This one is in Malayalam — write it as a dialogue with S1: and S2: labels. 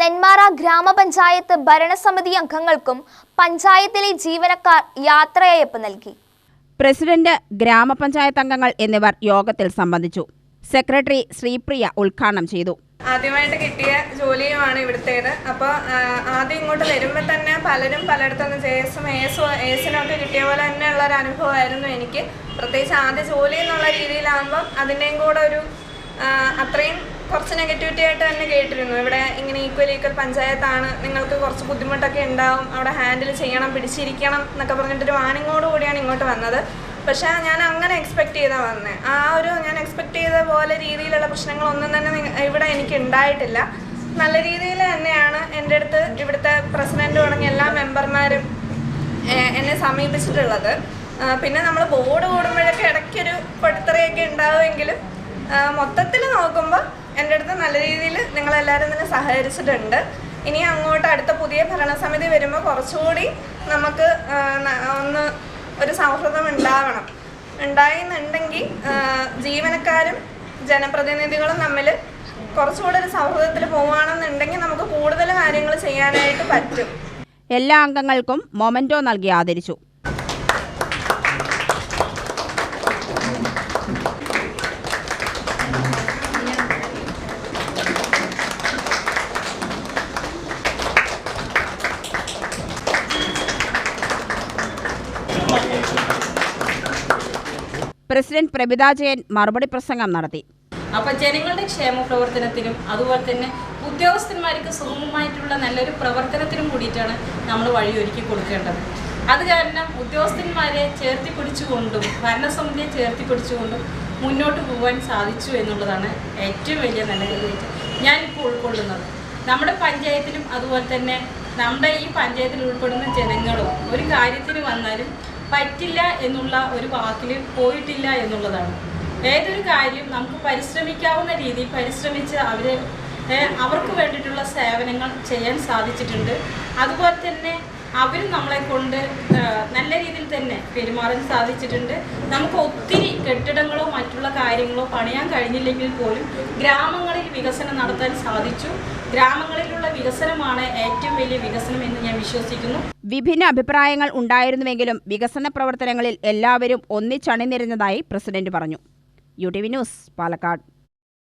S1: നെന്മാറ ഗ്രാമപഞ്ചായത്ത് ഭരണസമിതി അംഗങ്ങൾക്കും പഞ്ചായത്തിലെ ജീവനക്കാർ യാത്രയയപ്പ് നൽകി.
S2: പ്രസിഡന്റ് ഗ്രാമപഞ്ചായത്ത് അംഗങ്ങൾ എന്നിവർ യോഗത്തിൽ സംബന്ധിച്ചു. സെക്രട്ടറി ശ്രീപ്രിയ ഉദ്ഘാടനം ചെയ്തു.
S3: ആദ്യമായിട്ട് കിട്ടിയ ജോലിയുമാണ് ഇവിടുത്തേത്. അപ്പോൾ ആദ്യം ഇങ്ങോട്ട് വരുമ്പോൾ തന്നെ പലരും പലയിടത്തുനിന്ന് ജേസും ഏസും ഏസിനൊക്കെ കിട്ടിയ പോലെ തന്നെയുള്ള ഒരു അനുഭവമായിരുന്നു എനിക്ക്. പ്രത്യേകിച്ച് ആദ്യ ജോലി എന്നുള്ള രീതിയിലാകുമ്പം അതിന്റെയും കൂടെ ഒരു അത്രയും കുറച്ച് നെഗറ്റിവിറ്റി ആയിട്ട് തന്നെ കേട്ടിരുന്നു. ഇവിടെ ഇങ്ങനെ ഈക്വൽ ഈക്വൽ പഞ്ചായത്താണ്. നിങ്ങൾക്ക് കുറച്ച് ബുദ്ധിമുട്ടൊക്കെ ഉണ്ടാവും. അവിടെ ഹാൻഡിൽ ചെയ്യണം പിടിച്ചിരിക്കണം എന്നൊക്കെ പറഞ്ഞിട്ടൊരു വാണിങ്ങോട് കൂടിയാണ് ഇങ്ങോട്ട് വന്നത്. പക്ഷേ ഞാൻ അങ്ങനെ എക്സ്പെക്ട് ചെയ്താ വന്നേ. ആ ഒരു ഞാൻ എക്സ്പെക്ട് ചെയ്ത പോലെ രീതിയിലുള്ള പ്രശ്നങ്ങളൊന്നും തന്നെ ഇവിടെ എനിക്ക് ഉണ്ടായിട്ടില്ല. നല്ല രീതിയിൽ തന്നെയാണ് എന്റെ അടുത്ത് ഇവിടുത്തെ പ്രസിഡന്റ് തുടങ്ങിയ എല്ലാ മെമ്പർമാരും എന്നെ സമീപിച്ചിട്ടുള്ളത്. പിന്നെ നമ്മൾ ബോർഡ് കൂടുമ്പോഴൊക്കെ ഇടയ്ക്കൊരു പൊട്ടിത്തെറിയൊക്കെ ഉണ്ടാവുമെങ്കിലും മൊത്തത്തിൽ നോക്കുമ്പോൾ എന്റെ അടുത്ത് നല്ല രീതിയിൽ നിങ്ങളെല്ലാവരും തന്നെ സഹകരിച്ചിട്ടുണ്ട്. ഇനി അങ്ങോട്ട് അടുത്ത പുതിയ ഭരണസമിതി വരുമ്പോൾ കുറച്ചുകൂടി നമുക്ക് ഒന്ന് ഒരു സൗഹൃദം ഉണ്ടാവണം. ഉണ്ടായെന്നുണ്ടെങ്കിൽ ജീവനക്കാരും ജനപ്രതിനിധികളും തമ്മിൽ കുറച്ചുകൂടി ഒരു സൗഹൃദത്തിൽ പോവുകയാണെന്നുണ്ടെങ്കിൽ നമുക്ക് കൂടുതൽ കാര്യങ്ങൾ ചെയ്യാനായിട്ട് പറ്റും.
S2: എല്ലാ അംഗങ്ങൾക്കും മൊമെന്റോ നൽകി ആദരിച്ചു. പ്രസിഡന്റ് പ്രഭിത ജയൻ മറുപടി പ്രസംഗം നടത്തി.
S4: അപ്പൊ ജനങ്ങളുടെ ക്ഷേമ പ്രവർത്തനത്തിനും അതുപോലെ തന്നെ ഉദ്യോഗസ്ഥന്മാർക്ക് സുഗമമായിട്ടുള്ള നല്ലൊരു പ്രവർത്തനത്തിനും കൂടിയിട്ടാണ് നമ്മൾ വഴിയൊരുക്കി കൊടുക്കേണ്ടത്. അത് കാരണം ഉദ്യോഗസ്ഥന്മാരെ ചേർത്തി പിടിച്ചുകൊണ്ടും ഭരണസമിതിയെ ചേർത്തി പിടിച്ചുകൊണ്ടും മുന്നോട്ട് പോകാൻ സാധിച്ചു എന്നുള്ളതാണ് ഏറ്റവും വലിയ നല്ല ഇപ്പോൾ ഉൾക്കൊള്ളുന്നത്. നമ്മുടെ പഞ്ചായത്തിലും അതുപോലെ തന്നെ നമ്മുടെ ഈ പഞ്ചായത്തിൽ ഉൾപ്പെടുന്ന ജനങ്ങളും ഒരു കാര്യത്തിന് വന്നാലും പറ്റില്ല എന്നുള്ള ഒരു വാക്കിൽ പോയിട്ടില്ല എന്നുള്ളതാണ്. ഏതൊരു കാര്യം നമുക്ക് പരിശ്രമിക്കാവുന്ന രീതിയിൽ പരിശ്രമിച്ച് അവർ അവർക്ക് വേണ്ടിയിട്ടുള്ള സേവനങ്ങൾ ചെയ്യാൻ സാധിച്ചിട്ടുണ്ട്. അതുപോലെ തന്നെ അവരും നമ്മളെ കൊണ്ട് നല്ല രീതിയിൽ തന്നെ പെരുമാറാൻ സാധിച്ചിട്ടുണ്ട്. നമുക്ക് ഒത്തിരി കെട്ടിടങ്ങളോ മറ്റുള്ള കാര്യങ്ങളോ പണിയാൻ കഴിഞ്ഞില്ലെങ്കിൽ പോലും ഗ്രാമങ്ങളിൽ വികസനം നടത്താൻ സാധിച്ചു. ഗ്രാമങ്ങളിലുള്ള വികസനമാണ് ഏറ്റവും വലിയ വികസനം എന്ന് ഞാൻ വിശ്വസിക്കുന്നു.
S2: വിഭിന്ന അഭിപ്രായങ്ങൾ ഉണ്ടായിരുന്നുവെങ്കിലും വികസന പ്രവർത്തനങ്ങളിൽ എല്ലാവരും ഒന്നിച്ചണിനിരുന്നതായി പ്രസിഡന്റ് പറഞ്ഞു. U T V news Palakkad.